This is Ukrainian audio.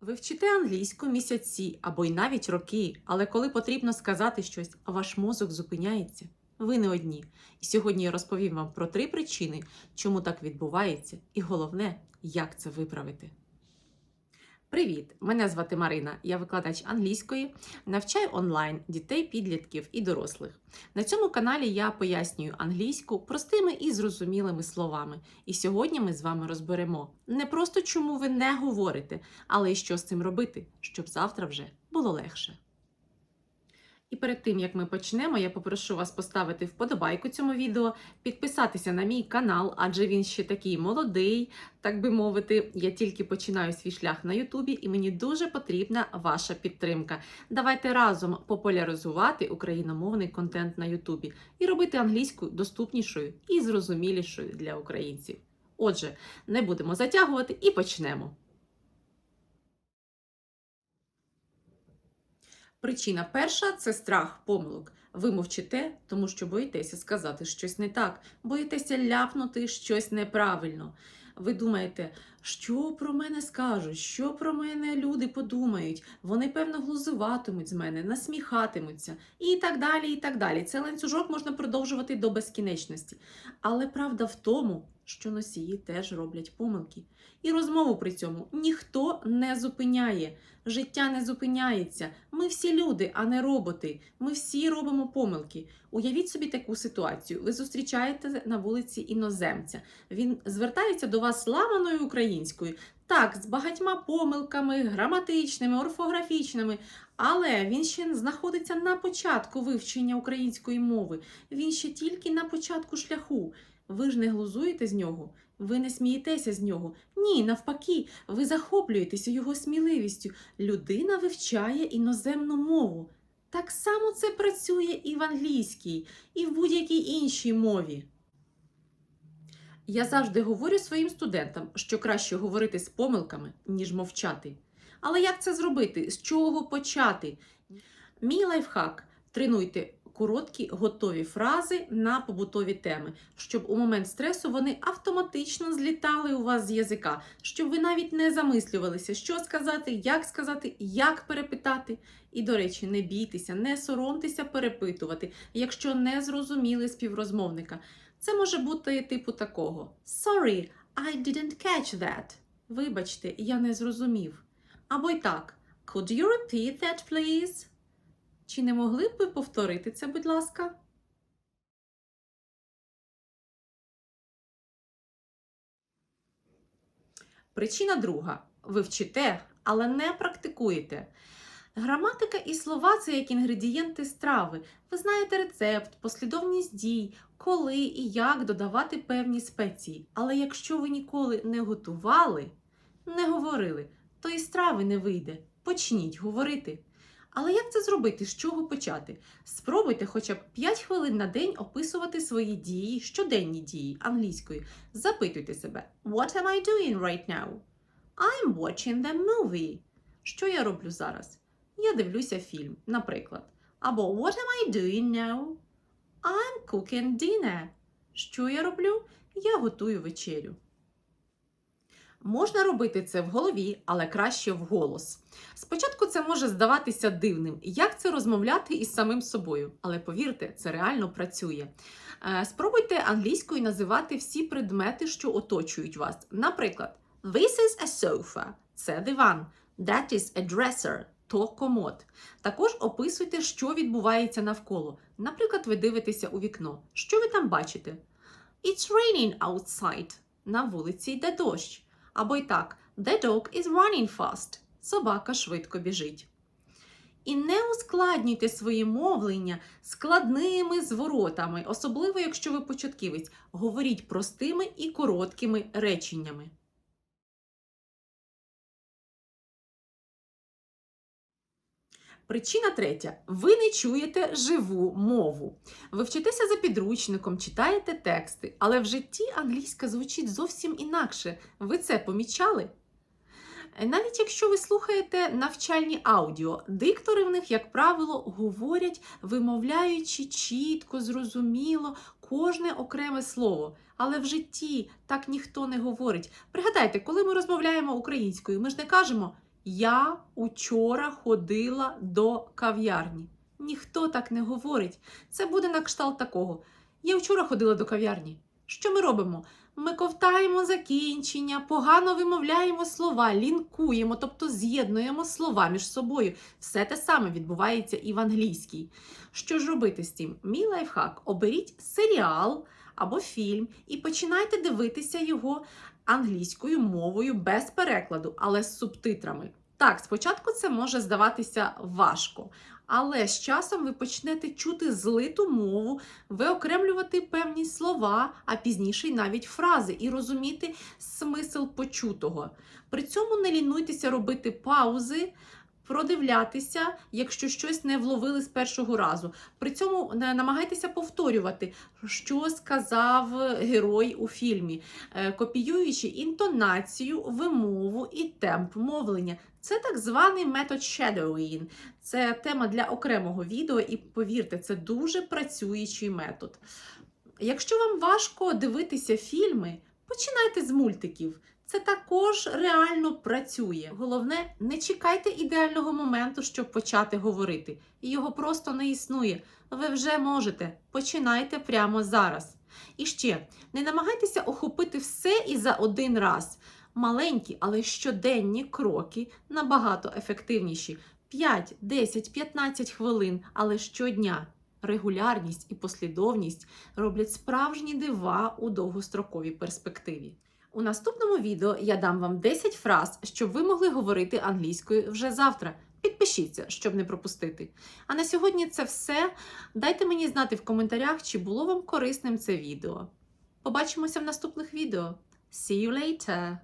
Ви вчите англійську місяці або й навіть роки, але коли потрібно сказати щось, ваш мозок зупиняється. Ви не одні. І сьогодні я розповім вам про три причини, чому так відбувається, і головне, як це виправити. Привіт! Мене звати Марина, я викладач англійської, навчаю онлайн дітей, підлітків і дорослих. На цьому каналі я пояснюю англійську простими і зрозумілими словами. І сьогодні ми з вами розберемо не просто чому ви не говорите, але й що з цим робити, щоб завтра вже було легше. І перед тим як ми почнемо, я попрошу вас поставити вподобайку цьому відео, підписатися на мій канал, адже він ще такий молодий, так би мовити. Я тільки починаю свій шлях на Ютубі, і мені дуже потрібна ваша підтримка. Давайте разом популяризувати україномовний контент на Ютубі і робити англійську доступнішою і зрозумілішою для українців. Отже, не будемо затягувати і почнемо. Причина перша це страх помилок. Ви мовчите, тому що боїтеся сказати щось не так, боїтеся ляпнути щось неправильно. Ви думаєте, що про мене скажуть, що про мене люди подумають, вони, певно, глузуватимуть з мене, насміхатимуться і так далі. і так далі. Цей ланцюжок можна продовжувати до безкінечності. Але правда в тому, що носії теж роблять помилки. І розмову при цьому ніхто не зупиняє. Життя не зупиняється. Ми всі люди, а не роботи. Ми всі робимо помилки. Уявіть собі таку ситуацію. Ви зустрічаєте на вулиці іноземця. Він звертається до вас ламаною українською. Так, з багатьма помилками, граматичними, орфографічними, але він ще знаходиться на початку вивчення української мови. Він ще тільки на початку шляху. Ви ж не глузуєте з нього, ви не смієтеся з нього. Ні, навпаки, ви захоплюєтеся його сміливістю. Людина вивчає іноземну мову. Так само це працює і в англійській, і в будь-якій іншій мові. Я завжди говорю своїм студентам, що краще говорити з помилками, ніж мовчати. Але як це зробити? З чого почати? Мій лайфхак тренуйте короткі готові фрази на побутові теми, щоб у момент стресу вони автоматично злітали у вас з язика, щоб ви навіть не замислювалися, що сказати, як сказати, як перепитати. І, до речі, не бійтеся, не соромтеся перепитувати, якщо не зрозуміли співрозмовника. Це може бути типу такого: Sorry, I didn't catch that. Вибачте, я не зрозумів. Або й так. Could you repeat that, please? Чи не могли б ви повторити це, будь ласка? Причина друга. Ви вчите, але не практикуєте. Граматика і слова це як інгредієнти страви. Ви знаєте рецепт, послідовність дій, коли і як додавати певні спеції. Але якщо ви ніколи не готували, не говорили, то і страви не вийде. Почніть говорити. Але як це зробити? З чого почати? Спробуйте хоча б 5 хвилин на день описувати свої дії, щоденні дії англійською. Запитуйте себе: What am I doing right now? I'm watching the movie. Що я роблю зараз? Я дивлюся фільм, наприклад. Або What am I doing now? I'm cooking dinner. Що я роблю? Я готую вечерю. Можна робити це в голові, але краще вголос. Спочатку це може здаватися дивним, як це розмовляти із самим собою, але повірте, це реально працює. Е, Спробуйте англійською називати всі предмети, що оточують вас. Наприклад, This is a sofa – це диван, That is a dresser – то комод. Також описуйте, що відбувається навколо. Наприклад, ви дивитеся у вікно. Що ви там бачите? It's raining outside. На вулиці йде дощ. Або й так, The dog is running fast. Собака швидко біжить. І не ускладнюйте своє мовлення складними зворотами, особливо якщо ви початківець. Говоріть простими і короткими реченнями. Причина третя. Ви не чуєте живу мову. Ви вчитеся за підручником, читаєте тексти, але в житті англійська звучить зовсім інакше. Ви це помічали? Навіть якщо ви слухаєте навчальні аудіо, диктори в них, як правило, говорять, вимовляючи чітко, зрозуміло кожне окреме слово. Але в житті так ніхто не говорить. Пригадайте, коли ми розмовляємо українською, ми ж не кажемо Я учора ходила до кав'ярні. Ніхто так не говорить. Це буде на кшталт такого. Я вчора ходила до кав'ярні. Що ми робимо? Ми ковтаємо закінчення, погано вимовляємо слова, лінкуємо, тобто з'єднуємо слова між собою. Все те саме відбувається і в англійській. Що ж робити з цим? Мій лайфхак: оберіть серіал або фільм і починайте дивитися його англійською мовою без перекладу, але з субтитрами. Так, спочатку це може здаватися важко, але з часом ви почнете чути злиту мову, виокремлювати певні слова, а пізніше й навіть фрази, і розуміти смисл почутого. При цьому не лінуйтеся робити паузи. Продивлятися, якщо щось не вловили з першого разу. При цьому не намагайтеся повторювати, що сказав герой у фільмі, е, копіюючи інтонацію, вимову і темп мовлення. Це так званий метод shadowing. Це тема для окремого відео, і повірте, це дуже працюючий метод. Якщо вам важко дивитися фільми, починайте з мультиків. Це також реально працює. Головне, не чекайте ідеального моменту, щоб почати говорити. Його просто не існує. Ви вже можете. Починайте прямо зараз. І ще не намагайтеся охопити все і за один раз. Маленькі, але щоденні кроки набагато ефективніші. 5, 10, 15 хвилин, але щодня. Регулярність і послідовність роблять справжні дива у довгостроковій перспективі. У наступному відео я дам вам 10 фраз, щоб ви могли говорити англійською вже завтра. Підпишіться, щоб не пропустити. А на сьогодні це все. Дайте мені знати в коментарях, чи було вам корисним це відео. Побачимося в наступних відео. See you later!